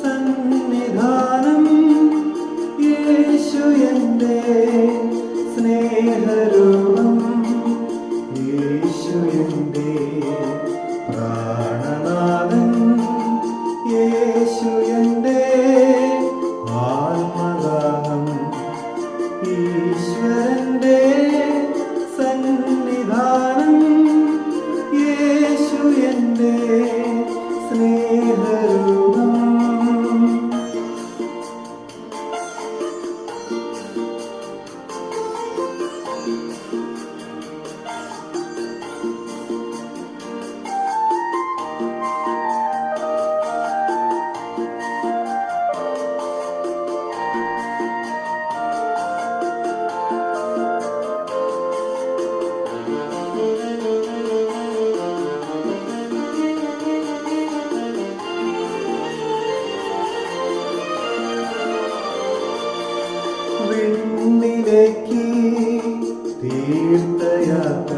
സന്നിധാനം യേശു എന്റെ സ്നേഹരൂപം തീർത്ഥയാത്ര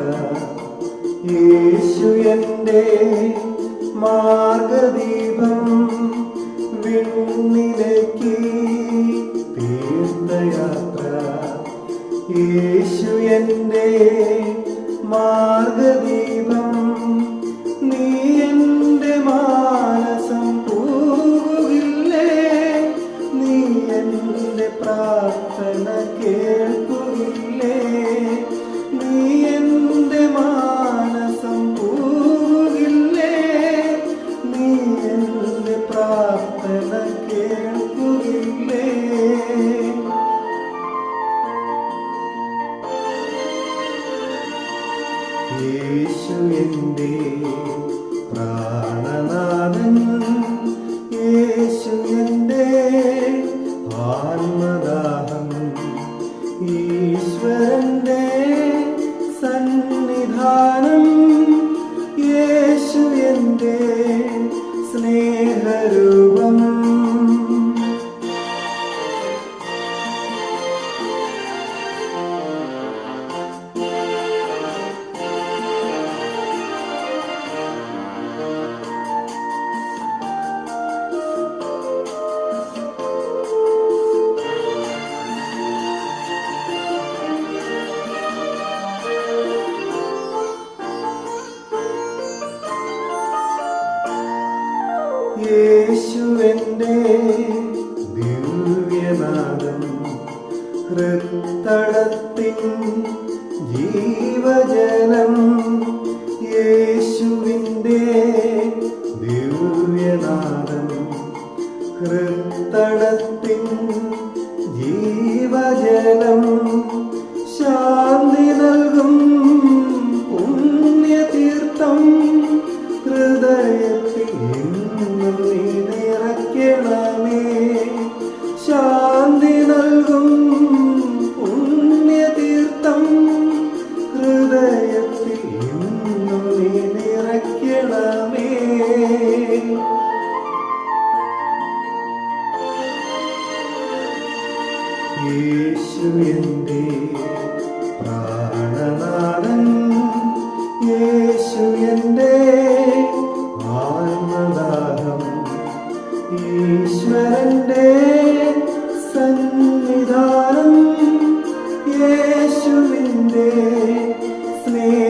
യേശു എന്റെ മാർഗദീപം വിണ്ണിലേക്ക് തീർത്ഥയാത്ര യേശു എന്റെ മാർഗദീപം പ്രാണനാഥൻ. യേശു എന്റെ ആത്മദാഹം യേശുവെന്റെ ദിവ്യനാദം ഹൃത്തടത്തിൻ ജീവജനം യേശുവിന്റെ ദിവ്യനാദം ഹൃത്തടത്തിൻ സന്നിധാനം യേശുവിന്റെ സ്നേഹരൂപം